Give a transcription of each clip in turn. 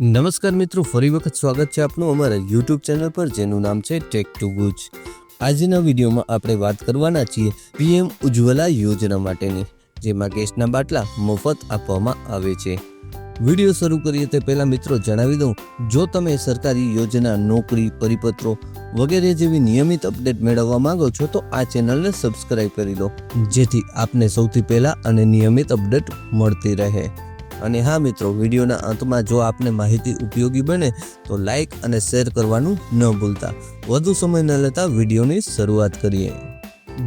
નમસ્કાર મિત્રો, ફરી વખત સ્વાગત છે આપનું અમારા યુટ્યુબ ચેનલ પર, જેનું નામ છે ટેક ટુ ગુજ આજના વિડીયોમાં આપણે વાત કરવાના છીએ પીએમ ઉજ્જવલા યોજના માટેની, જેમાં ગેસના બાટલા મફત આપવામાં આવે છે. વીડિયો શરૂ કરીએ તે પહેલાં મિત્રો જણાવી દઉં, જો તમે સરકારી યોજના, નોકરી, પરિપત્રો વગેરે જેવી નિયમિત અપડેટ મેળવવા માંગો છો, તો આ ચેનલને સબસ્ક્રાઇબ કરી લો, જેથી આપને સૌથી પહેલાં અને નિયમિત અપડેટ મળતી રહે. અને હા મિત્રો, વિડીયોના અંતમાં જો આપને માહિતી ઉપયોગી બને, તો લાઇક અને શેર કરવાનું ન ભૂલતા. વધુ સમય ન લેતા વિડીયોની શરૂઆત કરીએ.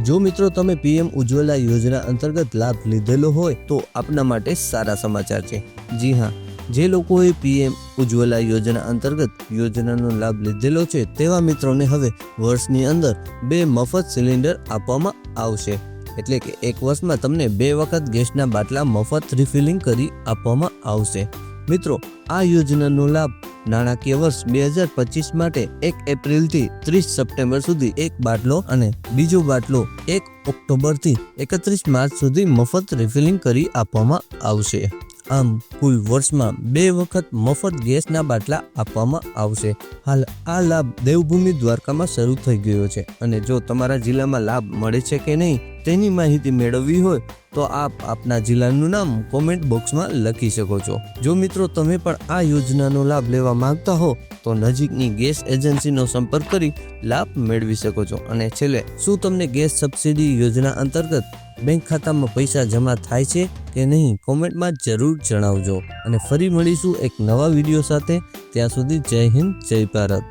જો મિત્રો તમે પીએમ ઉજ્જવલા યોજના અંતર્ગત લાભ લીધેલો હોય, તો આપના માટે સારા સમાચાર છે. જી હા, જે લોકોએ પીએમ ઉજ્જવલા યોજના અંતર્ગત યોજનાનો લાભ લીધેલો છે, તેવા મિત્રોને હવે વર્ષની અંદર બે મફત સિલિન્ડર આપવામાં આવશે. એટલે કે એક વર્ષમાં તમને બે વખત ગેસના બાટલા મફત રિફિલિંગ કરી આપવામાં આવશે. મિત્રો, આ યોજનાનો લાભ નાણાકીય વર્ષ બે હજાર પચીસ માટે એક એપ્રિલથી ત્રીસ સપ્ટેમ્બર સુધી એક બાટલો અને બીજો બાટલો એક ઓક્ટોબરથી એકત્રીસ માર્ચ સુધી મફત રિફિલિંગ કરી આપવામાં આવશે. આમ કુલ વર્ષમાં બે વખત મફત ગેસના બાટલા આપવામાં આવશે. હાલ આ લાભ દેવભૂમિ દ્વારકામાં શરૂ થઈ ગયો છે અને જો તમારા જિલ્લામાં લાભ મળે છે કે નહીં તેની માહિતી મેળવવી હોય તો આપ આપના જિલ્લાનું નામ કોમેન્ટ બોક્સમાં લખી શકો છો. જો મિત્રો તમે પણ આ યોજનાનો લાભ લેવા માંગતા હો તો નજીકની ગેસ એજન્સીનો સંપર્ક કરી લાભ મેળવી શકો છો. અને છેલ્લે, શું તમને ગેસ સબસિડી યોજના અંતર્ગત બેંક ખાતામાં પૈસા જમા થાય છે કે નહીં કોમેન્ટમાં જરૂર જણાવજો. અને ફરી મળીશું એક નવા વીડિયો સાથે. ત્યાં સુધી જય હિન્દ, જય ભારત.